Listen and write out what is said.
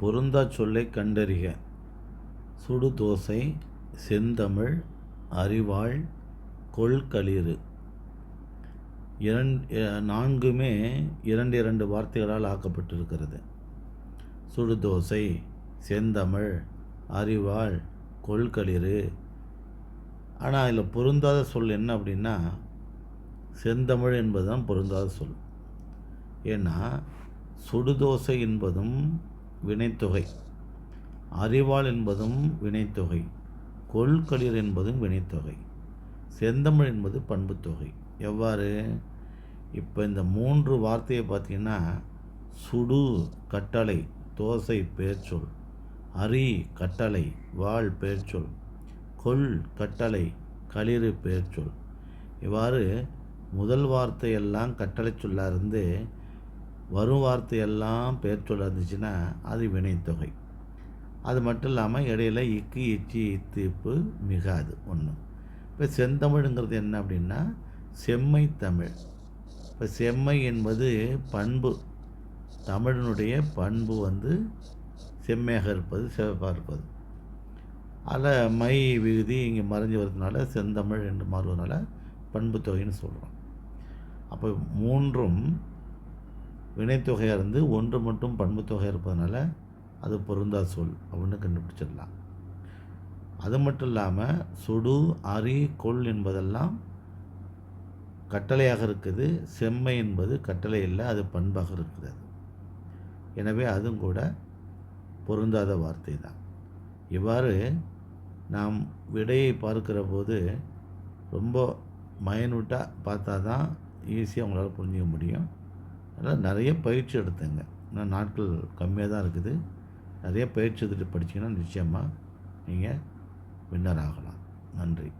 பொருந்தா சொல்லை கண்டறிக. சுடு தோசை செந்தமிழ் அறிவாள் கொள்களிறு இரண்டு நான்குமே இரண்டு இரண்டு வார்த்தைகளால் ஆக்கப்பட்டிருக்கிறது. சுடு தோசை செந்தமிழ் அறிவாள் கொள்களிறு ஆனால் இதில் பொருந்தாத சொல் என்ன அப்படின்னா செந்தமிழ் என்பது தான் பொருந்தாத சொல். ஏன்னா சுடுதோசை என்பதும் வினைத்தொகை. அறிவாள் என்பதும் வினைத்தொகை. கொள்களிர் என்பதும் வினைத்தொகை. செந்தமிழ் என்பது பண்புத்தொகை. எவ்வாறு? இப்போ இந்த மூன்று வார்த்தையை பார்த்தீங்கன்னா சுடு கட்டளை தோசை பேர்ச்சொல். அரி கட்டளை வாழ் பேச்சொல் கொல் கட்டளை களிறு பேர்ச்சொல். இவ்வாறு முதல் வார்த்தையெல்லாம் கட்டளை சொல்லாக இருந்து வரும் வார்த்தையெல்லாம் பெயர் சொல்ல இருந்துச்சுன்னா அது வினைத்தொகை. அது மட்டும் இல்லாமல் இடையில இக்கு இச்சி இத்திப்பு மிகாது ஒன்று இப்போ செந்தமிழுங்கிறது என்ன அப்படின்னா செம்மை தமிழ். இப்போ செம்மை என்பது பண்பு. தமிழனுடைய பண்பு வந்து செம்மையாக இருப்பது சிவப்பாக இருப்பது. அதில் மை விகுதி இங்கே மறைஞ்சு வரதுனால செந்தமிழ் என்று மாறுவதனால பண்பு தொகைன்னு சொல்கிறோம் அப்போ மூன்றும் வினைத்தொகையாக இருந்து ஒன்று மட்டும் பண்புத்தொகையாக இருப்பதனால அது பொருந்தா சொல் அப்படின்னு கண்டுபிடிச்சிடலாம். அது மட்டும் இல்லாமல் சுடு அரி கொள் என்பதெல்லாம் கட்டளையாக இருக்குது. செம்மை என்பது கட்டளை இல்லை அது பண்பாக இருக்கிறது எனவே அதுவும் கூட பொருந்தாத வார்த்தை தான். இவ்வாறு நாம் விடையை பார்க்கிற போது ரொம்ப மைனூட்டாக பார்த்தா தான் ஈஸியாக உங்களால் புரிஞ்சிக்க முடியும். அதனால் நிறைய பயிற்சி எடுத்துங்க. இன்னும் நாட்கள் கம்மியாக தான் இருக்குது. நிறைய பயிற்சி எடுத்துகிட்டு படிச்சிங்கன்னா நிச்சயமாக நீங்கள் வின்னர் ஆகலாம். நன்றி.